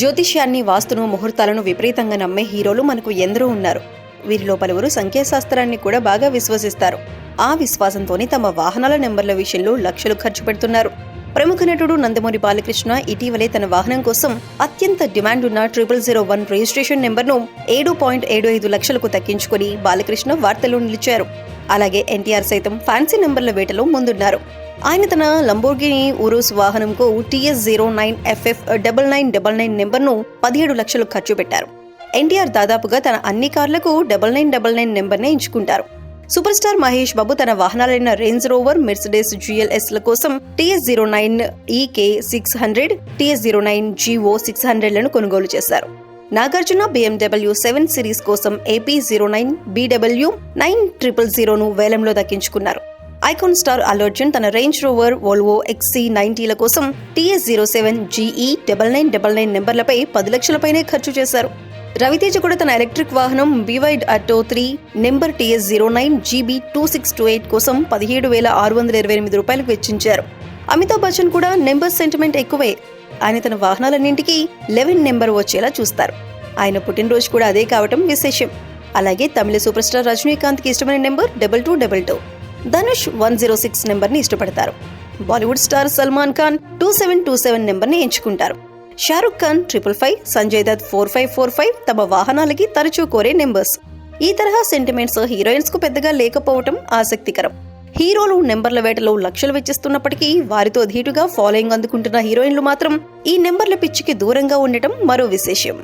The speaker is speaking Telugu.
జ్యోతిష్యాన్ని వాస్తును ముహూర్తాలను విపరీతంగా నమ్మే హీరోలు మనకు ఎందరో ఉన్నారు. వీరిలో పలువురు సంఖ్యాశాస్త్రాన్ని కూడా బాగా విశ్వసిస్తారు. ఆ విశ్వాసంతోనే తమ వాహనాల నెంబర్ల విషయంలో లక్షలు ఖర్చు పెడుతున్నారు. ప్రముఖ నటుడు నందమూరి బాలకృష్ణ ఇటీవలే తన వాహనం కోసం అత్యంత డిమాండ్ ఉన్న ట్రిపుల్ జీరో వన్ రిజిస్ట్రేషన్ నెంబర్ను ఏడు పాయింట్ ఏడు ఐదు లక్షలకు తగ్గించుకుని బాలకృష్ణ వార్తల్లో నిలిచారు. అలాగే ఎన్టీఆర్ సైతం ఫ్యాన్సీ నెంబర్ల వేటలో ముందున్నారు. ఆయన తన Lamborghini Urus వాహనంకు TS zero nine FF double nine double nine నెంబర్ను పదిహేడు లక్షలు ఖర్చు పెట్టారు. ఎన్టీఆర్ దాదాపుగా తన అన్ని కార్లకు డబల్ నైన్ డబల్ నైన్ నెంబర్నే ఎంచుకుంటారు. సూపర్ స్టార్ మహేష్ బాబు తన వాహనాలైన రేంజ్ రోవర్ మెర్సిడెస్ జిఎల్ఎస్ ల కోసం TS zero nine EK six hundred TS zero nine GO six హండ్రెడ్లను కొనుగోలు చేశారు. నాగార్జున బిఎండబ్ల్యూ సెవెన్ సిరీస్ కోసం AP zero nine BW nine triple జీరోను వేలంలో దక్కించుకున్నారు. ఐకాన్ స్టార్ అల్లర్జున్ తన రేంజ్ రోవర్ వోల్వో ఎక్సీ నైన్టీల కోసం TS zero seven GE double nine double nine నెంబర్లపై పది లక్షలపైనే ఖర్చు చేశారు. రవితేజ కూడా తన ఎలక్ట్రిక్ వాహనం BYD Atto three number TS zero nine GB two six two eight కోసం పదిహేడు వేల ఆరు వందల ఇరవై ఎనిమిది రూపాయలకు వెచ్చించారు. అమితాబ్ బచ్చన్ కూడా నెంబర్ సెంటిమెంట్ ఎక్కువే ఆయన తన వాహనాలన్నింటికీ లెవెన్ నెంబర్ వచ్చేలా చూస్తారు. ఆయన పుట్టినరోజు కూడా అదే కావటం విశేషం. అలాగే తమిళ సూపర్ స్టార్ రజనీకాంత్కి ఇష్టమైన number double two double two. Dhanush one zero six నెంబర్ని ఇష్టపడతారు. Bollywood star Salman Khan two seven two seven నెంబర్ని ఎంచుకుంటారు. Shahrukh Khan triple five Sanjay Dutt four five four five తమ వాహనాలకి తరచూ కోరే నెంబర్స్. ఈ తరహా సెంటిమెంట్స్ హీరోయిన్స్కు పెద్దగా లేకపోవటం ఆసక్తికరం. హీరోలు నెంబర్ల వేటలో లక్షలు వెచ్చిస్తున్నప్పటికీ వారితో ధీటుగా ఫాలోయింగ్ అందుకుంటున్న హీరోయిన్లు మాత్రం ఈ నెంబర్ల పిచ్చికి దూరంగా ఉండటం మరో విశేషం.